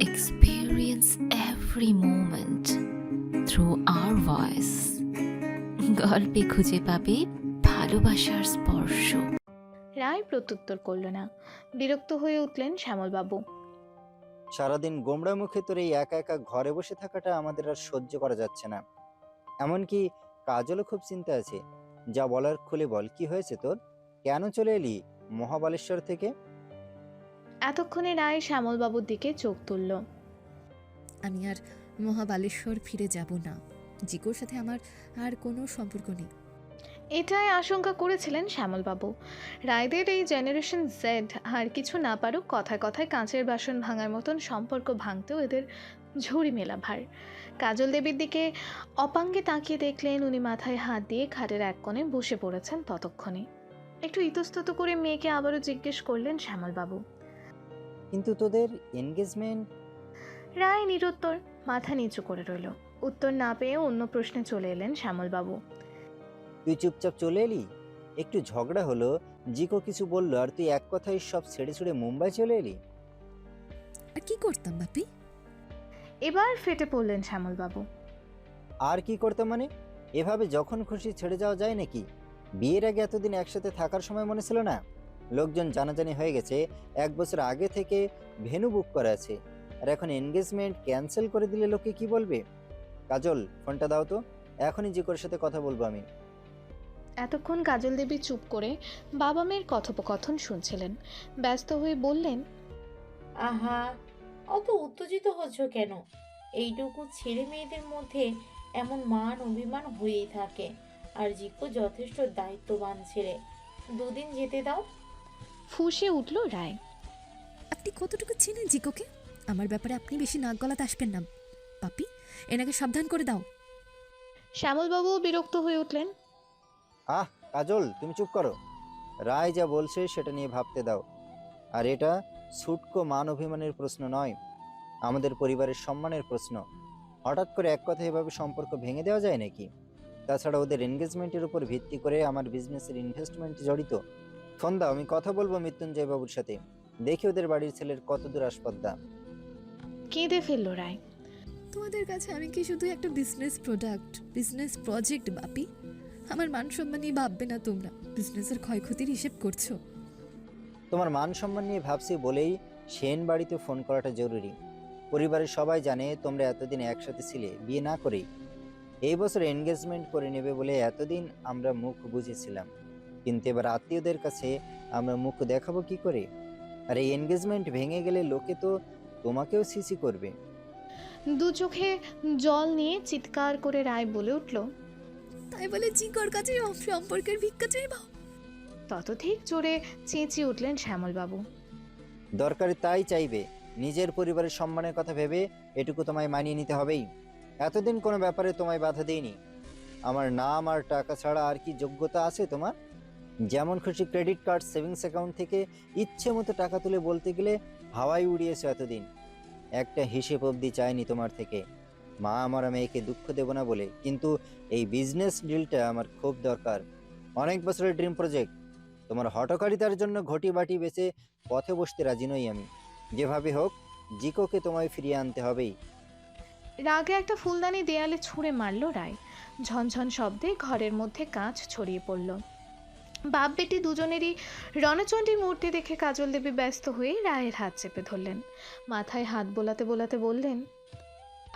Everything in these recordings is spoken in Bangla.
experience every moment through our voice. গল্পে খুঁজে পাবে ভালোবাসার স্পর্শ। রায় প্রত্যুত্তর করল না। বিরক্ত হয়ে উঠলেন শ্যামলবাবু। সারাদিন গোমড়া মুখে তোর এই একা একা ঘরে বসে থাকাটা আমাদের আর সহ্য করা যাচ্ছে না। এমনকি কাজলও খুব চিন্তা আছে। যা বলার খুলে বল কি হয়েছে তোর? কেন চলে এলি মহাবালেশ্বর থেকে? এতক্ষণে রায় শ্যামলবাবুর দিকে চোখ তুলল। আমি আর মহাবালেশ্বর ফিরে যাব না। জিকোর সাথে আমার আর কোনো সম্পর্ক নেই। এটাই আশঙ্কা করেছিলেন শ্যামলবাবু। রায়দের এই জেনারেশন জেড আর কিছু না পারুক কথায় কথায় কাঁচের বাসন ভাঙার মতন সম্পর্ক ভাঙতেও এদের ঝুড়ি মেলা ভার। কাজল দেবীর দিকে অপাঙ্গে তাকিয়ে দেখলেন উনি মাথায় হাত দিয়ে খাটের এক কোণে বসে পড়েছেন ততক্ষণে। একটু ইতস্তত করে মেয়েকে আবারও জিজ্ঞেস করলেন শ্যামলবাবু। কিন্তু তোদের এনগেজমেন্ট রায় নিরুত্তর মাথা নিচু করে রইল। উত্তর না পেয়ে অন্য প্রশ্নে চলে এলেন শ্যামলবাবু। তুই চুপচাপ চলে এলি? একটু ঝগড়া হলো জিকো কিছু বলল আর তুই এক কথায় সব ছেড়ে ছুড়ে মুম্বাই চলে এলি? আর কি করতাম বাপি? এবার ফেটে পড়লেন শ্যামলবাবু। আর কি করতাম মানে? এভাবে যখন খুশি ছেড়ে যাওয়া যায় নাকি? বিয়ের আগে এতদিন একসাথে থাকার সময় মনে ছিল না? লোকজন জানাজানি হয়ে গেছে। এক বছর আগে থেকে ভেনু বুক করা আছে। আর এখন এনগেজমেন্ট ক্যান্সেল করে দিলে লোকে কি বলবে? কাজল ফোনটা দাও তো। এখনই জিকোর সাথে কথা বলব আমি। এতক্ষণ কাজল দেবী চুপ করে বাবা মেয়ের কথোপকথন শুনছিলেন। ব্যস্ত হয়ে বললেন আহা অত উত্তেজিত হচ্ছ কেন? এইটুকু ছেলে মেয়েদের মধ্যে এমন মান অভিমান হয়েই থাকে। আর জিকো যথেষ্ট দায়িত্ববান ছেলে। দুদিন যেতে দাও। ফুঁসে উঠল রায়। আপনি কতটুকু চেনেন জিকোকে? আমার ব্যাপারে আপনি বেশি নাক গলাতে আসবেন না। পাপি এনাকে সাবধান করে দাও। শ্যামলবাবুও বিরক্ত হয়ে উঠলেন। আহ কাজল তুমি চুপ করো। রায় যা বলছে সেটা নিয়ে ভাবতে দাও। আর এটা ছুটকো মান অভিমানের প্রশ্ন নয় আমাদের পরিবারের সম্মানের প্রশ্ন। হঠাৎ করে এক কথা এভাবে সম্পর্ক ভেঙে দেওয়া যায় নাকি? তাছাড়া ওদের এনগেজমেন্টের উপর ভিত্তি করে আমার বিজনেসের ইনভেস্টমেন্ট জড়িত। ফোন দাও আমি কথা বলব মৃত্যুঞ্জয় বাবুর সাথে। দেখি ওদের বাড়ির ছেলের কত দূর আসপদ্দা। কেঁদে ফেলল রায়। তোমাদের কাছে আমি কি শুধু একটা business product business project Bapi আমার মান সম্মান নিয়ে ভাববে না তোমরা। বিজনেসের ক্ষয়ক্ষতির হিসেব করছ। তোমার মান সম্মান নিয়ে ভাবছি বলেই সেন বাড়িতে ফোন করাটা জরুরি। পরিবারের সবাই জানে তোমরা এতদিন একসাথে ছিলে বিয়ে না করেই। এই বছর এনগেজমেন্ট করে নেবে বলে এতদিন আমরা মুখ বুঝেছিলাম কিন্তু এবার আত্মীয়দের কাছে আমরা মুখ দেখাবো কি করে? আর এই এনগেজমেন্ট ভেঙে গেলে লোকে তো তোমাকেও সিসি করবে। দু চোখে জল নিয়ে চিৎকার করে রায় বলে উঠল তাই বলে জিকোর কাছে সম্পর্কের ভিক্ষা চাইবা? তত ঠিক জোরে চেঁচিয়ে উঠলেন শ্যামলবাবু। দরকার তাই চাইবে নিজের পরিবারের সম্মানের কথা ভেবে এটুকু তোমায় মানিয়ে নিতে হবেই। এতদিন কোনো ব্যাপারে তোমায় বাধা দেইনি। আমার নাম আর টাকা ছাড়া আর কি যোগ্যতা আছে তোমার? যেমন খুশি ক্রেডিট কার্ড সেভিংস অ্যাকাউন্ট থেকে ইচ্ছে মতো টাকা তুলে বলতে গেলে হাওয়াই উড়িয়েছে এতদিন। একটা হিসেব অবধি চায়নি তোমার থেকে। মা আমার মেয়েকে দুঃখ দেব না বলে, কিন্তু এই বিজনেস ডিলটা আমার খুব দরকার। অনেক বছরের ড্রিম প্রজেক্ট তোমার হটকারিতার জন্য ঘটি বাটি বেচে পথে বসতে রাজি নই আমি। যেভাবে হোক, জিকোকে তোমায় ফিরিয়ে আনতে হবেই। রাগে একটা ফুলদানি দেয়ালে ছুঁড়ে মারল রায়। ঝনঝন শব্দে ঘরের মধ্যে কাঁচ ছড়িয়ে পড়ল। বাপ বেটি দুজনেরই রণচণ্ডীর মূর্তি দেখে কাজল দেবী ব্যস্ত হয়ে রায়ের হাত চেপে ধরলেন। মাথায় হাত বোলাতে বোলাতে বললেন,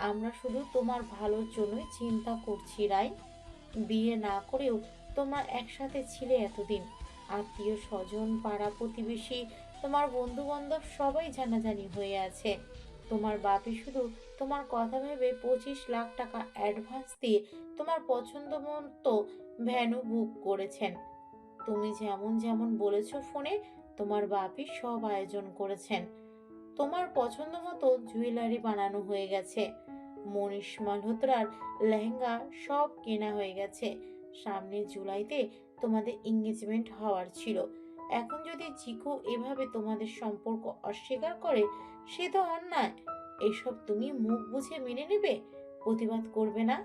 আমরা শুধু তোমার ভালোর জন্যই চিন্তা করছি, রায়। বিয়ে না করেও তোমার একসাথে ছিলে এতদিন। আত্মীয় স্বজন, পাড়া প্রতিবেশী, তোমার বন্ধু বান্ধব সবাই জানাজানি হয়ে আছে। তোমার বাপি শুধু তোমার কথা ভেবে পঁচিশ লাখ টাকা অ্যাডভান্স দিয়ে তোমার পছন্দ মতো ভ্যানু বুক করেছেন। তুমি যেমন যেমন বলেছ ফোনে, তোমার বাপি সব আয়োজন করেছেন। তোমার পছন্দ মতো জুয়েলারি বানানো হয়ে গেছে। মনীষ মালহোত্রার লেহেঙ্গা সব কেনা হয়ে গেছে। সামনের জুলাইতে তোমাদের এঙ্গেজমেন্ট হওয়ার ছিল। এখন যদি জিকো এভাবে তোমাদের সম্পর্ক অস্বীকার করে, সে তো অন্যায়। এসব তুমি মুখ বুঝে মেনে নেবে? প্রতিবাদ করবে না?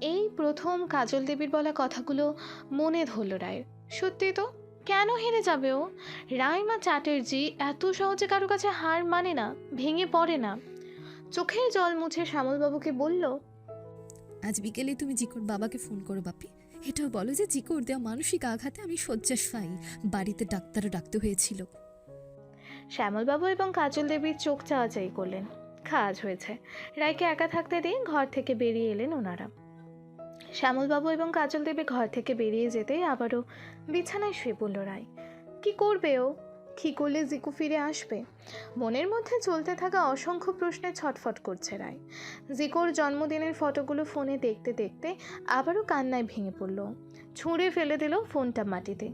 এই প্রথম কাজল দেবীর বলা কথাগুলো মনে ধরল রায় সত্যি তো? কেন হেরে যাবে ও? রাইমা চ্যাটার্জি এত সহজে কারও কাছে হার মানে না ভেঙে পড়ে না। চোখের জল মুছে শ্যামলবাবুকে বলল আজ বিকেলে তুমি জিকোর বাবাকে ফোন করো বাপি। এটাও বলো যে জিকোর দেওয়া মানসিক আঘাতে আমি শয্যাশায়ী বাড়িতে ডাক্তারও ডাকতে হয়েছিল। শ্যামলবাবু এবং কাজল দেবীর চোখ চাওয়াচাই করলেন। কাজ হয়েছে। রায়কে একা থাকতে দিয়ে ঘর থেকে বেরিয়ে এলেন ওনারা। শ্যামলবাবু এবং কাজল দেবী ঘর থেকে বেরিয়ে যেতে আবারও বিছানায় শুয়ে পড়ল রায়। কি করবে ও? কি করলে জিকু ফিরে আসবে? মনের মধ্যে চলতে থাকা অসংখ্য প্রশ্নে ছটফট করছে রায়। জিকোর জন্মদিনের ফটোগুলো ফোনে দেখতে দেখতে আবারও কান্নায় ভেঙে পড়ল। ছুঁড়ে ফেলে দিল ফোনটা মাটিতে।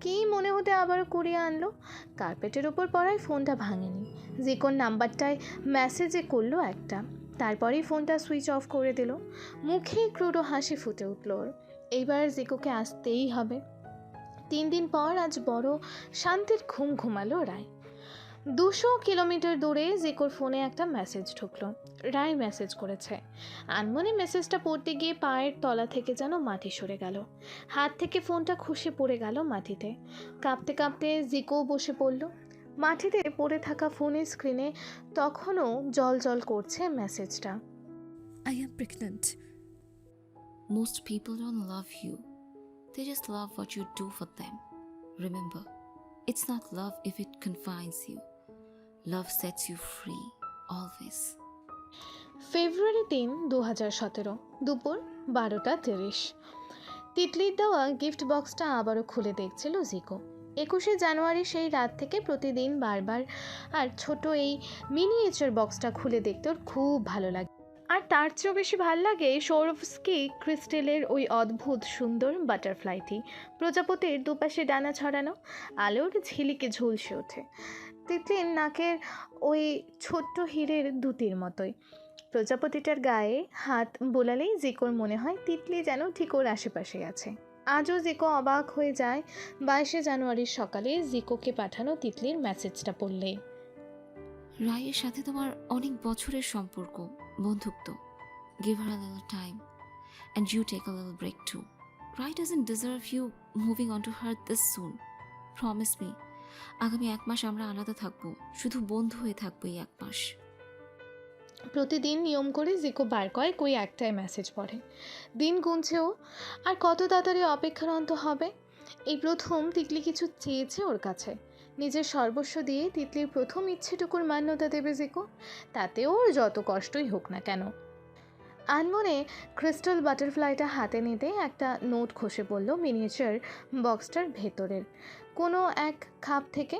কী মনে হতে আবারও কুড়িয়ে আনলো? কার্পেটের ওপর পড়ায় ফোনটা ভাঙেনি। জিকোর নাম্বারটায় মেসেজে করল একটা। তারপরেই ফোনটা সুইচ অফ করে দিল। মুখে ক্রুড়ো হাসি ফুটে উঠল ওর। এইবার জিকোকে আসতেই হবে। তিন দিন পর আজ বড় শান্তির ঘুম ঘুমালো রায়। দুশো কিলোমিটার দূরে জিকোর ফোনে একটা মেসেজ ঢুকলো। রায় মেসেজ করেছে। আনমনে মেসেজটা পড়তে গিয়ে পায়ের তলা থেকে যেন মাটি সরে গেল। হাত থেকে ফোনটা খসে পড়ে গেল মাটিতে। কাঁপতে কাঁপতে জিকো বসে পড়ল। মাটিতে পড়ে থাকা ফোনের স্ক্রিনে তখনও জল জল করছে মেসেজটা I am pregnant most people don't love you they just love what you do for them remember it's not love if it confines you love sets you free always ফেব্রুয়ারি তিন দু হাজার সতেরো দুপুর বারোটা তিরিশ। তিতলির দেওয়া গিফট বক্সটা আবারও খুলে দেখছিল জিকো একুশে জানুয়ারি সেই রাত থেকে প্রতিদিন বারবার। আর ছোট এই মিনিয়েচার বক্সটা খুলে দেখতে ওর খুব ভালো লাগে। আর তার চেয়েও বেশি ভালো লাগে সৌরভস্কি ক্রিস্টেলের ওই অদ্ভুত সুন্দর বাটারফ্লাইটি। প্রজাপতির দুপাশে ডানা ছড়ানো আলোর ঝিলিকে ঝুলসে ওঠে। তিতলির নাকের ওই ছোট্ট হীরের দুটির মতোই। প্রজাপতিটার গায়ে হাত বোলালেই জিকোর মনে হয় তিতলি যেন ঠিক ওর আশেপাশে আছে। আজও জিকো অবাক হয়ে যায়। বাইশে জানুয়ারির সকালে জিকোকে পাঠানো তিতলির মেসেজটা পড়লে। রায়ের সাথে তোমার অনেক বছরের সম্পর্ক, বন্ধুত্ব। Give her little time and you take a break to Rai doesn't deserve you moving on to her this soon promise me আগামী এক মাস আমরা আলাদা থাকব, শুধু বন্ধু হয়ে থাকব এই এক মাস। প্রতিদিন নিয়ম করে জিকো বার কয়েক ওই একটাই মেসেজ পড়ে। দিন গুনছেও, আর কত তাড়াতাড়ি অপেক্ষার অন্ত হবে? এই প্রথম তিতলি কিছু চেয়েছে ওর কাছে। নিজের সর্বস্ব দিয়ে তিতলির প্রথম ইচ্ছেটুকুর মান্যতা দেবে জিকো তাতে ওর যত কষ্টই হোক না কেন। আনমনে ক্রিস্টাল বাটারফ্লাইটা হাতে নিতে একটা নোট খসে পড়ল মিনিয়েচার বক্সটার ভেতরের। কোনো এক খাপ থেকে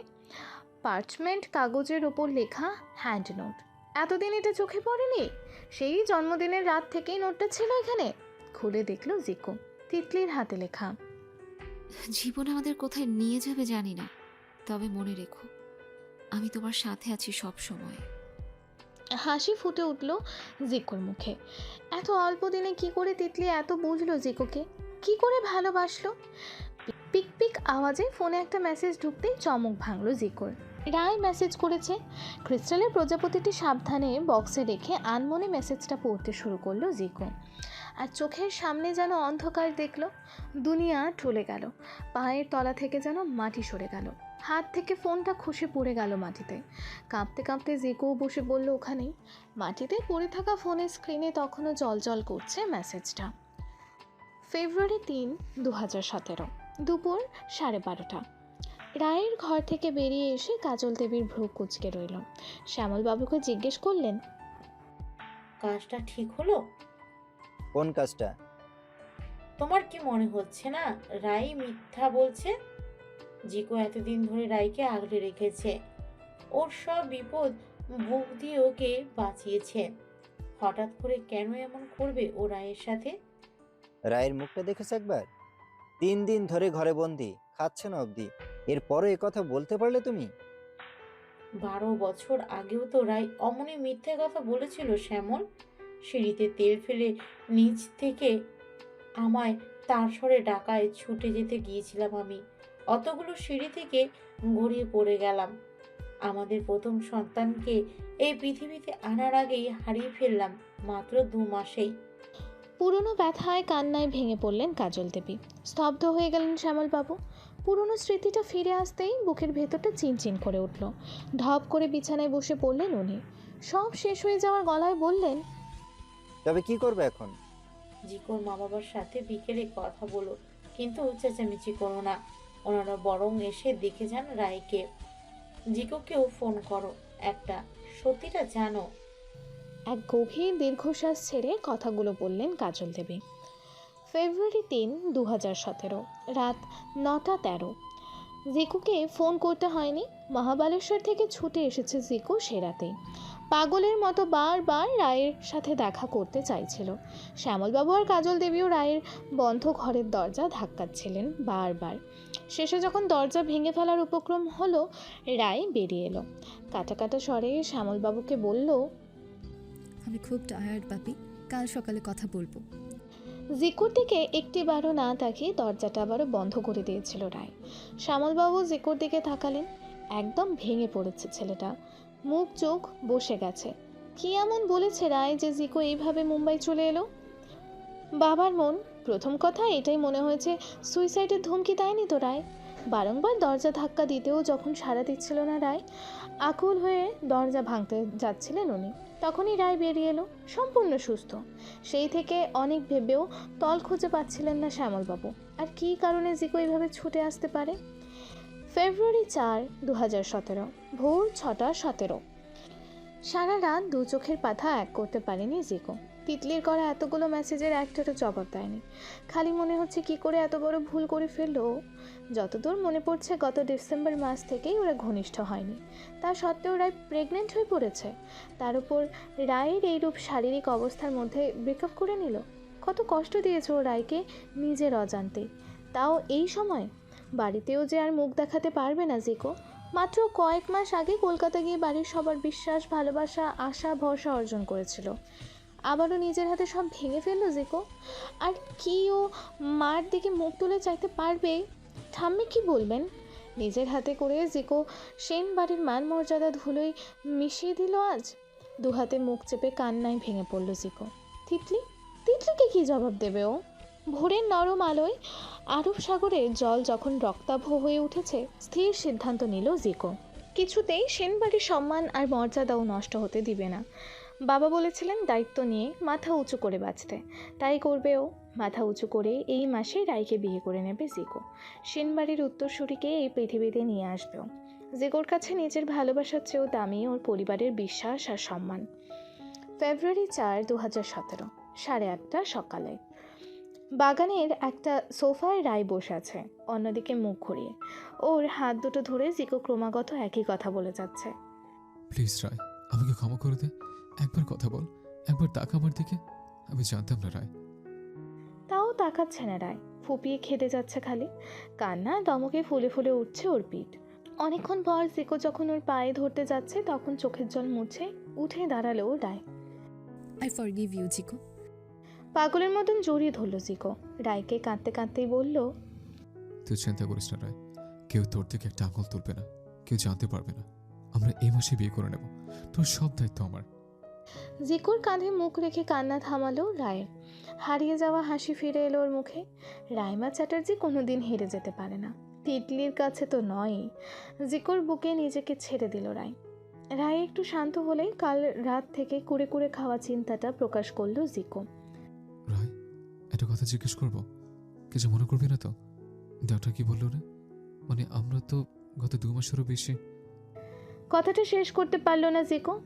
পার্চমেন্ট কাগজের ওপর লেখা হ্যান্ড নোট এতদিন এটা চোখে পড়েনি? সেই জন্মদিনের রাত থেকেই নোটটা ছিল এখানে। খুলে দেখল জিকো তিতলির হাতে লেখা। জীবন আমাদের কোথায় নিয়ে যাবে জানি না তবে মনে রেখো আমি তোমার সাথে আছি সব সময়। হাসি ফুটে উঠল জিকোর মুখে। এত অল্প দিনে কি করে তিতলি এত বুঝলো জিকোকে? কি করে ভালোবাসলো? পিক পিক আওয়াজে ফোনে একটা মেসেজ ঢুকতেই চমক ভাঙলো জিকোর। রায় মেসেজ করেছে। ক্রিস্টালের প্রজাপতিটি সাবধানে বক্সে রেখে আনমনে মেসেজটা পড়তে শুরু করল জিকো আর চোখের সামনে যেন অন্ধকার দেখল, দুনিয়া টলে গেল, পায়ের তলা থেকে যেন মাটি সরে গেল। হাত থেকে ফোনটা খসে পড়ে গেল মাটিতে। কাঁপতে কাঁপতে জিকো বসে বলল, ওখানেই। মাটিতে পড়ে থাকা ফোনের স্ক্রিনে তখনও জল করছে মেসেজটা ফেব্রুয়ারি তিন দু হাজার সতেরো, দুপুর সাড়ে বারোটা। রায়ের ঘর থেকে বেরিয়ে এসে কাজল দেবীর ভ্রু কুচকে রইল। শ্যামলবাবুকে জিজ্ঞেস করলেন কাজটা ঠিক হলো? কোন কাজটা? তোমার কি মনে হচ্ছে না রাই মিথ্যা বলছে? জিকো এতদিন ধরে রাইকে আগলে রেখেছে। ওর সব বিপদ বুক দিয়ে ওকে বাঁচিয়েছে। হঠাৎ করে কেন এমন করবে ও রায়ের সাথে? রায়ের মুখটা দেখেছ একবার? তিন দিন ধরে ঘরে বন্দি খাচ্ছে না অবধি। এরপরও এ কথা বলতে পারলে তুমি? বারো বছর আগেও তো রায় অমনি মিথ্যে কথা বলেছিল শ্যামল। সিঁড়িতে তেল ফেলে নিচ থেকে আমায় তার স্বরে ডাকায় ছুটে যেতে গিয়েছিলাম আমি। অতগুলো সিঁড়ি থেকে গড়িয়ে পড়ে গেলাম। আমাদের প্রথম সন্তানকে এই পৃথিবীতে আনার আগেই হারিয়ে ফেললাম মাত্র দু মাসেই। পুরনো ব্যথায় কান্নায় ভেঙে পড়লেন কাজল দেবী। স্তব্ধ হয়ে গেলেন শ্যামলবাবু। পুরনো স্মৃতিটা ফিরে আসতেই বুকের ভেতরটা চিনচিন করে উঠল। ঢপ করে বিছানায় বসে পড়লেন উনি। সব শেষ হয়ে যাওয়ার গলায় বললেন তবে কি করবে এখন? জিকোর মা বাবার সাথে বিকেলে কথা বলো কিন্তু চেঁচামেচি করো না। ওনারা বরং এসে দেখে যান রায়কে। জিকোকেও ফোন করো একটা সত্যিটা জানো। এক গভীর দীর্ঘশ্বাস ছেড়ে কথাগুলো বললেন কাজল দেবী। ফেব্রুয়ারি তিন দু হাজার সতেরো, রাত নটা তেরো। জিকুকে ফোন করতে হয়নি। মহাবালেশ্বর থেকে ছুটে এসেছে জিকু সে রাতেই পাগলের মতো বারবার রায়ের সাথে দেখা করতে চাইছিল। শ্যামলবাবু আর কাজল দেবীও রায়ের বন্ধ ঘরের দরজা ধাক্কাচ্ছিলেন বারবার। শেষে যখন দরজা ভেঙে ফেলার উপক্রম হলো, রায় বেরিয়ে এলো। কাটা কাটা স্বরে শ্যামলবাবুকে বলল, আমি খুব টায়ার্ড বাপি কাল সকালে কথা বলব। জিকুর দিকে একটিবারও না তাকিয়ে দরজাটা আবারও বন্ধ করে দিয়েছিল রায়। শ্যামলবাবু জিকুর দিকে তাকালেন, একদম ভেঙে পড়েছে ছেলেটা। মুখ চোখ বসে গেছে। কি এমন বলেছে রায় যে জিকো এইভাবে মুম্বাই চলে এলো? বাবার মন, প্রথম কথা এটাই মনে হয়েছে, সুইসাইডের ধমকি দেয়নি তো রায়? বারংবার দরজা ধাক্কা দিতেও যখন সাড়া দিচ্ছিল না রায় আকুল হয়ে দরজা ভাঙতে যাচ্ছিলেন উনি। তখনই রায় বেরিয়ে এলো, সম্পূর্ণ সুস্থ। সেই থেকে অনেক ভেবেও তল খুঁজে পাচ্ছিলেন না শ্যামলবাবু। আর কী কারণে জিকো এইভাবে ছুটে আসতে পারে? ফেব্রুয়ারি চার দু হাজার সতেরো, ভোর ছটা সতেরো। সারা রাত দু চোখের পাথা এক করতে পারেনি জিকো তিতলির করা এতগুলো মেসেজের একটারও জবাব দেয়নি। খালি মনে হচ্ছে কি করে এত বড় ভুল করে ফেলল। যতদূর মনে পড়ছে, গত ডিসেম্বর মাস থেকেই ওরা ঘনিষ্ঠ হয়নি। তা সত্ত্বেও রায় প্রেগনেন্ট হয়ে পড়েছে। তার উপর রায়ের এইরূপ শারীরিক অবস্থার মধ্যে ব্রেকআপ করে নিল। কত কষ্ট দিয়েছে ও রায়কে নিজের অজান্তে। তাও এই সময়? বাড়িতেও যে আর মুখ দেখাতে পারবে না জিকো। মাত্র কয়েক মাস আগে কলকাতা গিয়ে বাড়ির সবার বিশ্বাস, ভালোবাসা, আশা, ভরসা অর্জন করেছিল। আবারও নিজের হাতে সব ভেঙে ফেলল জিকো। আর কি ও মার দিকে মুখ তুলে চাইতে পারবে, ঠাম্মি কি বলবেন? নিজের হাতে করে জিকো সেন বাড়ির মান মর্যাদা ধুলোই মিশিয়ে দিল আজ। দু হাতে মুখ চেপে কান্নায় ভেঙে পড়ল জিকো। তিতলি, তিতলিকে কি জবাব দেবে ও? ভোরের নরম আলোয় আরব সাগরে জল যখন রক্তাভ হয়ে উঠেছে, স্থির সিদ্ধান্ত নিল জিকো। কিছুতেই সেনবাড়ির সম্মান আর মর্যাদাও নষ্ট হতে দিবে না। বাবা বলেছিলেন দায়িত্ব নিয়ে মাথা উঁচু করে বাঁচতে। তাই করবে ও। মাথা উঁচু করে এই মাসে রায়কে বিয়ে করে নেবে জিকো। সেনবাড়ির উত্তরসূরিকে এই পৃথিবীতে নিয়ে আসবেও জিকোর কাছে নিজের ভালোবাসার চেয়েও দামি ওর পরিবারের বিশ্বাস আর সম্মান। ফেব্রুয়ারি চার দু হাজার সতেরো, সাড়ে আটটা সকালে। বাগানের একটা সোফায় রায় বসে আছে, অন্যদিকে মুখ ঘুরিয়ে। ওর হাত দুটো ধরে জিকো ক্রমাগত একই কথা বলে যাচ্ছে। প্লিজ রায় আমাকে ক্ষমা করে দে। একবার কথা বল একবার তাক আমার দিকে। আমি জানতাম না রায়। তাও তাকাচ্ছে না রায়। ফুপিয়ে খেতে যাচ্ছে খালি। কান্না দমকে ফুলে ফুলে উঠছে ওর পিঠ। অনেকক্ষণ পর জিকো যখন ওর পায়ে ধরতে যাচ্ছে তখন চোখের জল মুছে উঠে দাঁড়াল ও Rai. I forgive you Jiko পাগলের মতন জড়িয়ে ধরলো জিকো রায়কে কাঁদতে কাঁদতেই বলল তুই চিন্তা করিস না রায়। কেউ তোর থেকে একটা আঙুল তুলবে না কেউ জানতে পারবে না। আমরা এই মাসে বিয়ে করে নেব। তোর সব দায়িত্ব আমার। জিকুর কাঁধে মুখ রেখে কান্না থামালো রায়ের। হারিয়ে যাওয়া হাসি ফিরে এলো ওর মুখে। রাইমা চ্যাটার্জি কোনোদিন হেরে যেতে পারে না। তিতলির কাছে তো নয়ই। জিকুর বুকে নিজেকে ছেড়ে দিল রায়। রায় একটু শান্ত হলে কাল রাত থেকে কুড়ে কুড়ে খাওয়া চিন্তাটা প্রকাশ করল জিকো। রায় একটা কথা জিজ্ঞেস করব? কিছু মনে করবি না তো? ডাক্তার কি বলল রে? মানে আমরা তো গত দু মাসেরও বেশি। কথাটা শেষ করতে পারল না জিকো।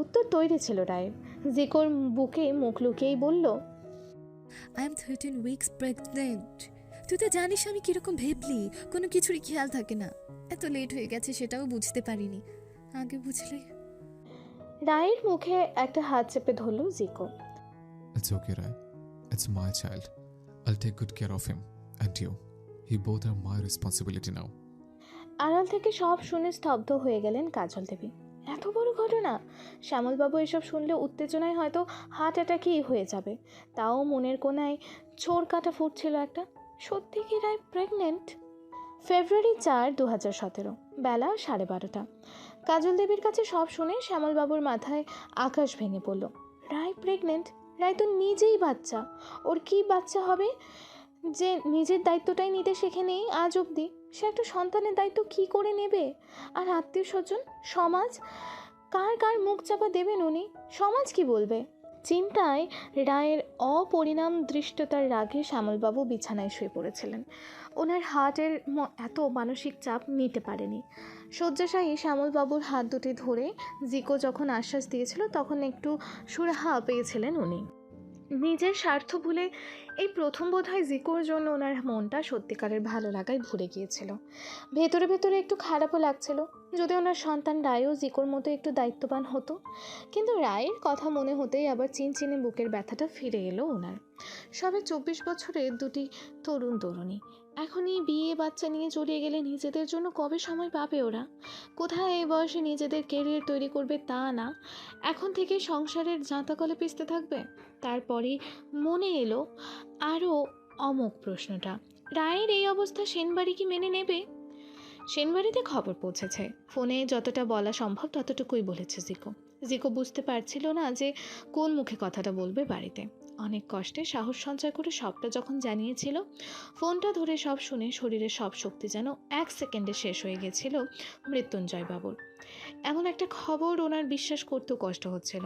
উত্তর তৈরি ছিল রায়ের জিকোর বুকে মুখ লুকিয়েই বলল I am thirteen weeks pregnant তুই তো জানিস আমি কীরকম ভেবলি কোনো কিছুরই খেয়াল থাকে না। এত লেট হয়ে গেছে সেটাও বুঝতে পারিনি। আগে বুঝলে? রায়ের মুখে একটা হাত চেপে ধরল Jiko it's okay Rai. It's my child I'll take good care of him and you he both are my responsibility now আড়াল থেকে সব শুনে স্তব্ধ হয়ে গেলেন কাজল দেবী। এত বড় ঘটনা? শ্যামলবাবু এসব শুনলে উত্তেজনায় হয়তো হার্ট অ্যাটাকই হয়ে যাবে। তাও মনের কোনায় চোর কাটা ফুটছিল একটা। সত্যি কি রায় প্রেগনেন্ট ফেব্রুয়ারি চার দু হাজার সতেরো, বেলা সাড়ে বারোটা। কাজল দেবীর কাছে সব শুনে শ্যামলবাবুর মাথায় আকাশ ভেঙে পড়ল। রায় প্রেগনেন্ট রায় তো নিজেই বাচ্চা। ওর কি বাচ্চা হবে? যে নিজের দায়িত্বটাই নিতে শেখে নেই আজ অবধি, সে একটা সন্তানের দায়িত্ব কি করে নেবে? আর আত্মীয় স্বজন, সমাজ? কার কার মুখ চাপা দেবেন উনি? সমাজ কি বলবে? চিন্তায় রায়ের অপরিণাম দৃষ্টতার রাগে শ্যামলবাবু বিছানায় শুয়ে পড়েছিলেন। ওনার হার্টের এত মানসিক চাপ নিতে পারেনি। শয্যাশায়ী শ্যামলবাবুর হাত দুটি ধরে জিকো যখন আশ্বাস দিয়েছিল, তখন একটু সুরাহা পেয়েছিলেন উনি। নিজের স্বার্থ ভুলে এই প্রথম বোধ হয় জিকোর জন্য ওনার মনটা সত্যিকারের ভালো লাগায় ভরে গিয়েছিল। ভেতরে ভেতরে একটু খারাপও লাগছিল। যদি ওনার সন্তান রায়ও জিকোর মতো একটু দায়িত্ববান হতো। কিন্তু রায়ের কথা মনে হতেই আবার চিনচিনে বুকের ব্যথাটা ফিরে এলো ওনার। সবে চব্বিশ বছরের দুটি তরুণ তরুণী এখনই বিয়ে বাচ্চা নিয়ে জড়িয়ে গেলে নিজেদের জন্য কবে সময় পাবে ওরা? কোথায় এই বয়সে নিজেদের কেরিয়ার তৈরি করবে তা না। এখন থেকে সংসারের জাঁতাকলে পিসতে থাকবে। তারপরে মনে এলো আরও অমোক প্রশ্নটা, রায়ের এই অবস্থা সেনবাড়ি কি মেনে নেবে? সেনবাড়িতে খবর পৌঁছেছে। ফোনে যতটা বলা সম্ভব ততটুকুই বলেছে জিকো। জিকো বুঝতে পারছিল না যে কোন মুখে কথাটা বলবে বাড়িতে। অনেক কষ্টে সাহস সঞ্চয় করে সবটা যখন জানিয়েছিল ফোনটা ধরে সব শুনে শরীরের সব শক্তি যেন এক সেকেন্ডে শেষ হয়ে গেছিল মৃত্যুঞ্জয় বাবুর এমন একটা খবর ওনার বিশ্বাস করতেও কষ্ট হচ্ছিল।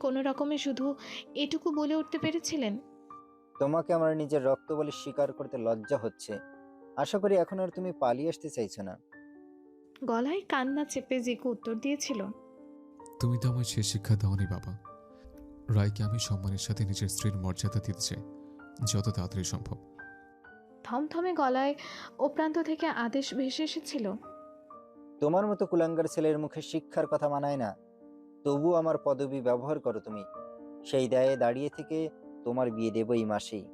কোনো রকমে শুধু এটুকু বলে উঠতে পেরেছিলেন? তোমাকে আমার নিজের রক্ত বলে স্বীকার করতে লজ্জা হচ্ছে। আশা করি এখন আর তুমি পালিয়ে আসতে চাইছো না। গলায় কান্না চেপে জিকু উত্তর দিয়েছিল। তুমি তো আমার সে শিক্ষা দাওনি বাবা। রায়কে আমি সম্মানের সাথে নিজের স্ত্রীর মর্যাদা দিতে চাই যত তাড়াতাড়ি সম্ভব। থমথমে গলায় ও প্রান্ত থেকে আদেশ ভেসে এসেছিল। তোমার মতো কুলাঙ্গার ছেলের মুখে শিক্ষার কথা মানায় না। তবু আমার পদবি ব্যবহার করো তুমি। সেই দায়ে দাঁড়িয়ে থেকে তোমার বিয়ে দেবো এই মাসেই।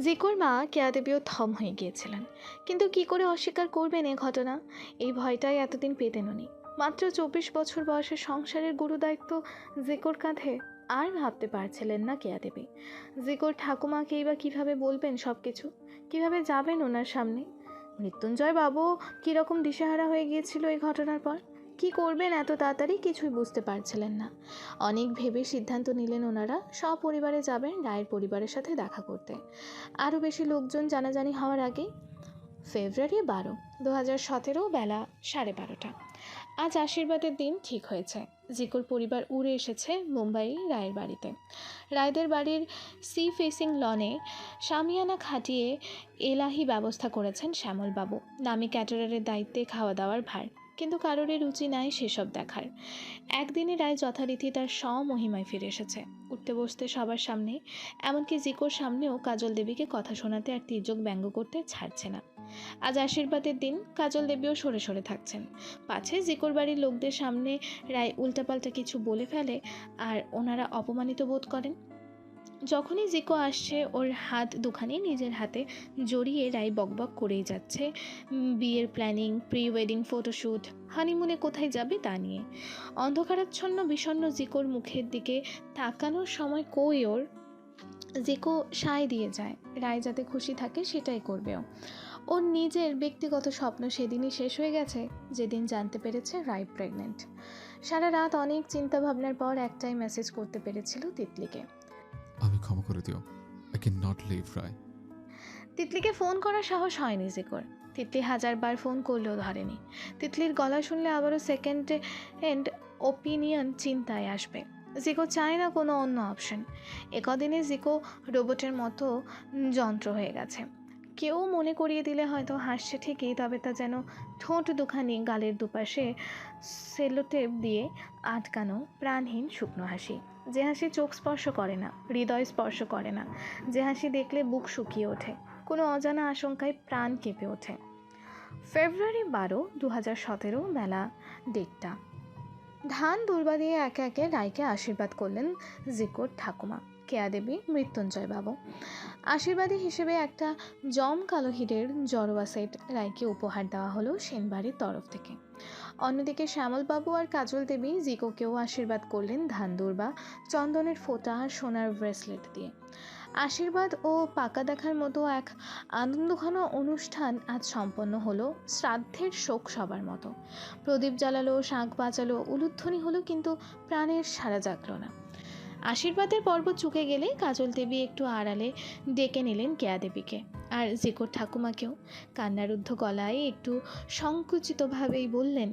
জিকুর মা কেয়া দেবীও থম হয়ে গিয়েছিলেন। কিন্তু কি করে অস্বীকার করবেন এ ঘটনা? এই ভয়টাই এতদিন পেতেন উনি মাত্র চব্বিশ বছর বয়সে সংসারের গুরু দায়িত্ব জিকোর কাঁধে। আর ভাবতে পারছিলেন না কেয়া দেবী। জিকোর ঠাকুমাকেই বা কীভাবে বলবেন সব কিছু কীভাবে যাবেন ওনার সামনে? মৃত্যুঞ্জয় বাবু কীরকম দিশেহারা হয়ে গিয়েছিল এই ঘটনার পর? কি করবেন এত তাড়াতাড়ি? কিছুই বুঝতে পারছিলেন না। অনেক ভেবে সিদ্ধান্ত নিলেন ওনারা সপরিবারে যাবেন রায়ের পরিবারের সাথে দেখা করতে। আরও বেশি লোকজন জানাজানি হওয়ার আগে ফেব্রুয়ারি বারো দু হাজার সতেরো বেলা সাড়ে বারোটা। আজ আশীর্বাদের দিন ঠিক হয়েছে। জিকুর পরিবার উড়ে এসেছে মুম্বাই রায়ের বাড়িতে। রায়দের বাড়ির সি ফেসিং লনে সামিয়ানা খাটিয়ে এলাহি ব্যবস্থা করেছেন শ্যামলবাবু। নামি ক্যাটারারের দায়িত্বে খাওয়া দাওয়ার ভার। কিন্তু কারোরই রুচি নাই সেসব দেখার। একদিনে রায় যথারীতি তার স্বমহিমায় ফিরে এসেছে। উঠতে বসতে সবার সামনে, এমনকি জিকোর সামনেও কাজল দেবীকে কথা শোনাতে আর তির্যক ব্যঙ্গ করতে ছাড়ছে না। আজ আশীর্বাদের দিন কাজল দেবীও সরে সরে থাকছেন। পাছে জিকোর বাড়ির লোকদের সামনে রায় উল্টাপাল্টা কিছু বলে ফেলে আর ওনারা অপমানিত বোধ করেন। যখনই জিকো আসছে, ওর হাত দুখানি নিজের হাতে জড়িয়ে রায় বকবক করেই যাচ্ছে। বিয়ের প্ল্যানিং প্রি ওয়েডিং ফটোশ্যুট হানিমুনে কোথায় যাবে তা নিয়ে। অন্ধকারাচ্ছন্ন, বিষণ্ণ জিকোর মুখের দিকে তাকানোর সময় কই ওর? জিকো সায় দিয়ে যায়। রায় যাতে খুশি থাকে সেটাই করবেও। ওর নিজের ব্যক্তিগত স্বপ্ন সেদিনই শেষ হয়ে গেছে, যেদিন জানতে পেরেছে রায় প্রেগনেন্ট সারা রাত অনেক চিন্তা ভাবনার পর একটাই মেসেজ করতে পেরেছিল তিতলিকে। আমি ক্ষমা করে দিও। I can not live Rai তিতলিকে phone করার সাহস হয়নি জিকোর। তিতলি হাজারবার ফোন করলেও ধরেনি। তিতলির গলা শুনলে আবারও সেকেন্ড এন্ড ওপিনিয়ন চিন্তায় আসবে। জিকো চায় না কোনো অন্য অপশন একদিনে জিকো রোবটের মতো যন্ত্র হয়ে গেছে। কেউ মনে করিয়ে দিলে হয়তো হাসছে ঠিকই, তবে তা যেন ঠোঁট দুখানি গালের দুপাশে সেলোটেপ দিয়ে আটকানো প্রাণহীন শুকনো হাসি। যে হাসি চোখ স্পর্শ করে না, হৃদয় স্পর্শ করে না, যে হাসি দেখলে বুক শুকিয়ে ওঠে, কোনো অজানা আশঙ্কায় প্রাণ কেঁপে ওঠে। ফেব্রুয়ারি বারো দু হাজার সতেরো বেলা ডেটটা ধান দুর্বা দিয়ে একে একে রায়কে আশীর্বাদ করলেন জিকোর ঠাকুমা। কেয়া দেবী মৃত্যুঞ্জয় বাবু। আশীর্বাদী হিসেবে একটা জম কালো হিরের জড়োয়া সেট রায়কে উপহার দেওয়া হলো সেনবাড়ির তরফ থেকে। অন্যদিকে শ্যামলবাবু আর কাজল দেবী জিকোকেও আশীর্বাদ করলেন ধান দুর্বা চন্দনের ফোঁটা সোনার ব্রেসলেট দিয়ে। আশীর্বাদ ও পাকা দেখার মতো এক আনন্দঘন অনুষ্ঠান আজ সম্পন্ন হলো শ্রাদ্ধের শোক সবার মতো। প্রদীপ জ্বালালো, শাঁখ বাঁচালো উলুধ্বনি হলো কিন্তু প্রাণের সারা জাগলো না। আশীর্বাদের পর্ব চুকে গেলে কাজল দেবী একটু আড়ালে ডেকে নিলেন কেয়া দেবীকে। আর জেকর ঠাকুমাকেও কান্নারুদ্ধ গলায় একটু সংকুচিতভাবেই বললেন